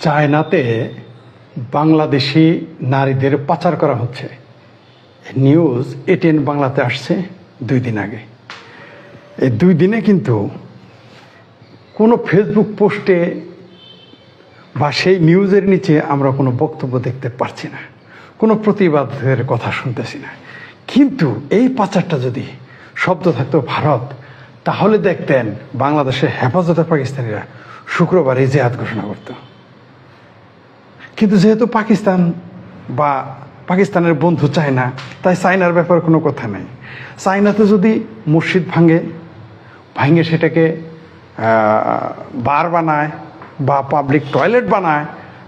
চায়নাতে বাংলাদেশি নারীদের পাচার করা হচ্ছে। নিউজ এটিএন বাংলাতে আসছে দুই দিন আগে। এই দুই দিনে কিন্তু কোনো ফেসবুক পোস্টে বা সেই নিউজের নিচে আমরা কোনো বক্তব্য দেখতে পারছি না। কোনো প্রতিবাদের কথা শুনতেছি না। কিন্তু এই পাচারটা যদি শব্দ থাকতো ভারত, তাহলে দেখতেন বাংলাদেশের হেফাজতে পাকিস্তানিরা শুক্রবার জেহাদ ঘোষণা করতো। কিন্তু যেহেতু পাকিস্তান বা পাকিস্তানের বন্ধু চায় না তাই চায়নার ব্যাপারে কোনো কথা নেই। চায়নাতে যদি মসজিদ ভাঙে ভাঙে সেটাকে বার বানায় বা পাবলিক টয়লেট বানায়,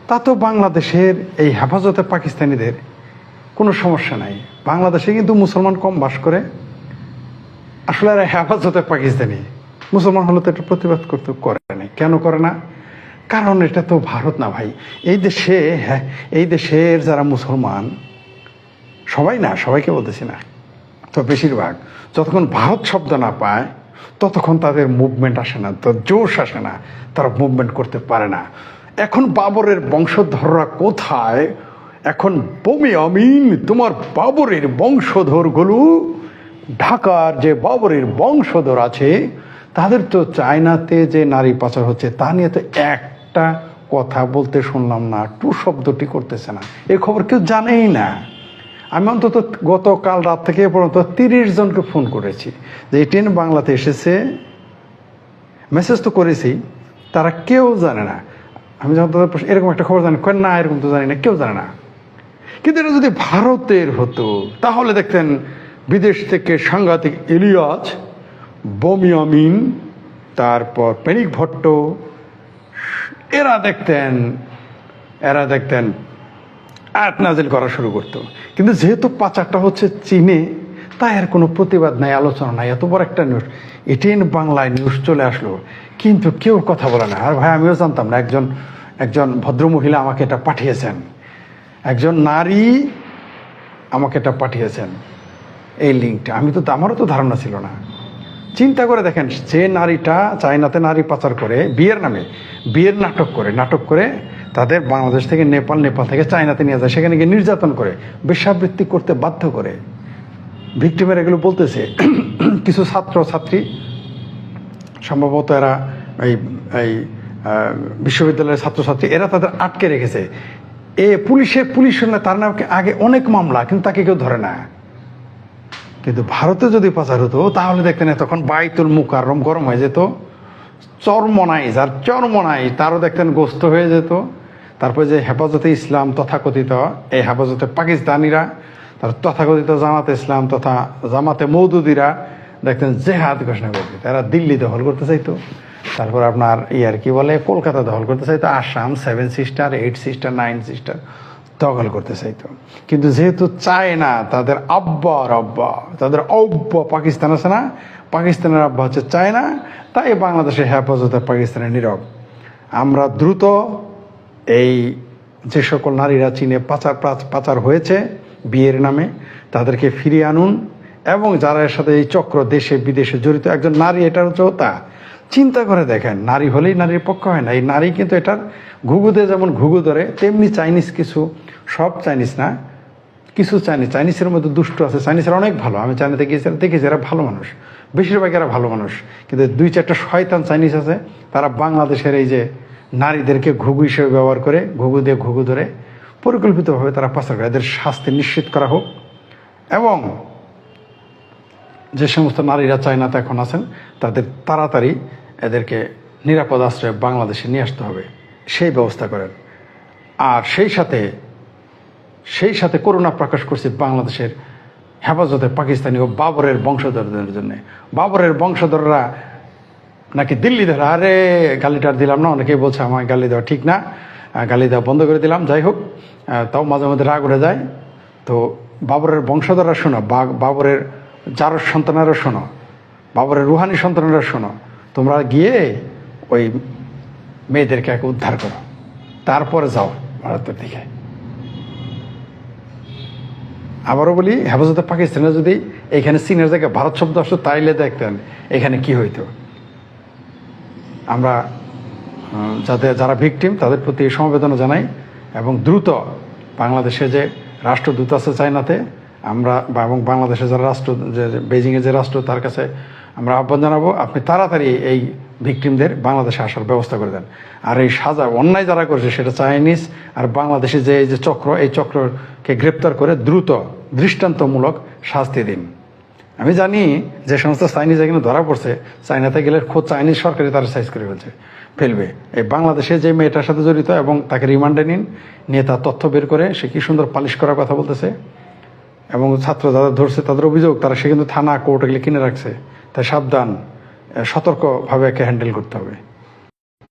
তা তো বাংলাদেশের এই হেফাজতে পাকিস্তানিদের কোনো সমস্যা নাই। বাংলাদেশে কিন্তু মুসলমান কম বাস করে। আসলে এরা হেফাজতে পাকিস্তানি। মুসলমান হলে তো এটা প্রতিবাদ করতে করে না। কেন করে না? কারণ এটা তো ভারত না ভাই। এই দেশে হ্যাঁ এই দেশের যারা মুসলমান, সবাই না, সবাইকে বলতেছি না, তো বেশিরভাগ, যতক্ষণ ভারত শব্দ না পায়, ততক্ষণ তাদের মুভমেন্ট আসে না, তো জোশ আসে না, তারা মুভমেন্ট করতে পারে না। এখন বাবরের বংশধররা কোথায়? এখন বমি আমিন, তোমার বাবরের বংশধরগুলো, ঢাকার যে বাবরের বংশধর আছে, তাদের তো চায়নাতে যে নারী পাচার হচ্ছে, তা নিয়ে তো একটা কথা বলতে শুনলাম না, টু শব্দটি করতেছে না। এ খবর কেউ জানেই না। আমি অন্তত গতকাল রাত থেকে পর্যন্ত তিরিশ জনকে ফোন করেছি। যে এই বাংলাতে এসেছে, মেসেজ তো করেছি, তারা কেউ জানে না। আমি যখন তাদের এরকম একটা খবর জানি, কয় না, এরকম তো জানি না, কেউ জানে না। কিন্তু এটা যদি ভারতের হতো, তাহলে দেখতেন বিদেশ থেকে সাংঘাতিক ইলিয়াস বমি আমিন তারপর পেনিক ভট্ট এরা দেখতেন এরা দেখতেন আয়াত নাজিল করা শুরু করতো। কিন্তু যেহেতু পাচারটা হচ্ছে চীনে, তাই আর কোনো প্রতিবাদ নাই, আলোচনা নাই। এত বড় একটা নিউজ এটিএন বাংলায় নিউজ চলে আসলো। কিন্তু কেউ কথা বলে না। আর ভাই, আমিও জানতাম না, একজন একজন ভদ্রমহিলা আমাকে এটা পাঠিয়েছেন। একজন নারী আমাকে এটা পাঠিয়েছেন। এই লিঙ্কটা আমি তো, আমারও তো ধারণা ছিল না। চিন্তা করে দেখেন, যে নারীটা চায়নাতে নারী পাচার করে বিয়ের নামে, বিয়ের নাটক করে নাটক করে তাদের বাংলাদেশ থেকে নেপাল নেপাল থেকে চায়নাতে নিয়ে যায়, সেখানে গিয়ে নির্যাতন করে বেশ্যাবৃত্তি করতে বাধ্য করে। ভিক্টিমের এগুলো বলতেছে, কিছু ছাত্র, ছাত্রী, সম্ভবত এরা এই এই বিশ্ববিদ্যালয়ের ছাত্রছাত্রী, এরা তাদের আটকে রেখেছে। এ পুলিশে, পুলিশ তার নামকে আগে অনেক মামলা, কিন্তু তাকে কেউ ধরে না। কিন্তু ভারতে যদি পাচার হতো, তাহলে দেখতেন তখন বাইতুল মুকাররম গরম হয়ে যেত চরমনাই যার চরমনাই তারও দেখতেন গোস্ত হয়ে যেত। তারপরে যে হেফাজতে ইসলাম তথাকথিত, এই হেফাজতে পাকিস্তানিরা, তার তথাকথিত জামাতে ইসলাম তথা জামাতে মৌদুদিরা দেখতেন জেহাদ ঘোষণা করতে তারা দিল্লি দখল করতে চাইতো। তারপর আপনার ইয়ার কি বলে, কলকাতা দখল করতে চাইতো। Assam seven sister eight sister nine sister দখল করতে চাইতো। কিন্তু যেহেতু চায় না তাদের আব্বার আব্বা, তাদের অব্বা পাকিস্তান আছে না? পাকিস্তানের আব্বা হচ্ছে চায় না তাই বাংলাদেশের হেফাজতে পাকিস্তানের নীরব। আমরা দ্রুত এই যে সকল নারীরা চীনে পাচার পাচার হয়েছে, বিয়ের নামে, তাদেরকে ফিরিয়ে আনুন এবং যারা এর সাথে এই চক্র দেশে, বিদেশে জড়িত, একজন নারী এটার হচ্ছে তা চিন্তা করে দেখেন, নারী হলেই নারীর পক্ষ হয় না। এই নারী কিন্তু এটার ঘুঘুতে যেমন ঘুঘু ধরে, তেমনি চাইনিজ কিছু সব চাইনিজ না, কিছু চাইনিজ। চাইনিজের মধ্যে দুষ্ট আছে। চাইনিজেরা অনেক ভালো। আমি চাইনিজে গিয়েছিলাম দেখেছি এরা ভালো মানুষ। বেশিরভাগ এরা ভালো মানুষ। কিন্তু দুই চারটা শয়তান চাইনিজ আছে। তারা বাংলাদেশের এই যে নারীদেরকে ঘুঘু হিসেবে ব্যবহার করে, ঘুঘু দিয়ে ঘুঘু ধরে পরিকল্পিতভাবে তারা পাচার করে। এদের শাস্তি নিশ্চিত করা হোক। এবং যে সমস্ত নারীরা চায়নাতে এখন আছেন, তাদের তাড়াতাড়ি এদেরকে নিরাপদ আশ্রয়ে বাংলাদেশে নিয়ে আসতে হবে। সেই ব্যবস্থা করেন। আর সেই সাথে সেই সাথে করুণা প্রকাশ করছে বাংলাদেশের হেফাজতে পাকিস্তানি ও বাবরের বংশধরদের জন্য। বাবরের বংশধররা নাকি দিল্লি ধরা আরে গালিটা আর দিলাম না, অনেকেই বলছে আমার গালি দেওয়া ঠিক না। গালি দেওয়া বন্ধ করে দিলাম, যাই হোক তাও মাঝে মাঝে রাগ উঠে যায়। তো বাবরের বংশধররা শোনো বাবরের যার সন্তানেরা শোনো, বাবরের রুহানি সন্তানেরা শোনো, তোমরা গিয়ে ওই মেয়েদেরকে একে উদ্ধার করো। তারপরে যাও ভারতের দিকে। আবারও বলি, হেফাজতে পাকিস্তানে যদি এখানে চীনের জায়গায় ভারত শব্দ আসতো, তাইলে দেখতেন এখানে কি হইতো। আমরা যাতে যারা ভিকটিম, তাদের প্রতি সমবেদনা জানাই এবং দ্রুত বাংলাদেশে যে রাষ্ট্রদূত আছে চায়নাতে, আমরা এবং বাংলাদেশে যারা রাষ্ট্র, যে যে বেজিংয়ে যে রাষ্ট্র, তার কাছে আমরা আহ্বান জানাব, আপনি তাড়াতাড়ি এই ভিকটিমদের বাংলাদেশে আসার ব্যবস্থা করে দেন। আর এই সাজা অন্যায় যারা করেছে সেটা চাইনিজ আর বাংলাদেশে যে এই যে চক্র, এই চক্রকে গ্রেপ্তার করে দ্রুত, দৃষ্টান্তমূলক শাস্তি দিন। আমি জানি যে সমস্ত চাইনিজ এখানে ধরা পড়ছে। চাইনাতে গেলে খোদ চাইনিজ সরকারি তারা সাইজ করে ফেলছে, ফেলবে। এই বাংলাদেশে যে মেয়েটার সাথে জড়িত এবং তাকে রিমান্ডে নিন, নিয়ে তার তথ্য বের করে সে কি সুন্দর পালিশ করার কথা বলতেছে। এবং ছাত্র যারা ধরছে, তাদের অভিযোগ, তারা সে কিন্তু থানা, কোর্ট এগুলি কিনে রাখছে। তাই সাবধান। সতর্কভাবে একে হ্যান্ডেল করতে হবে।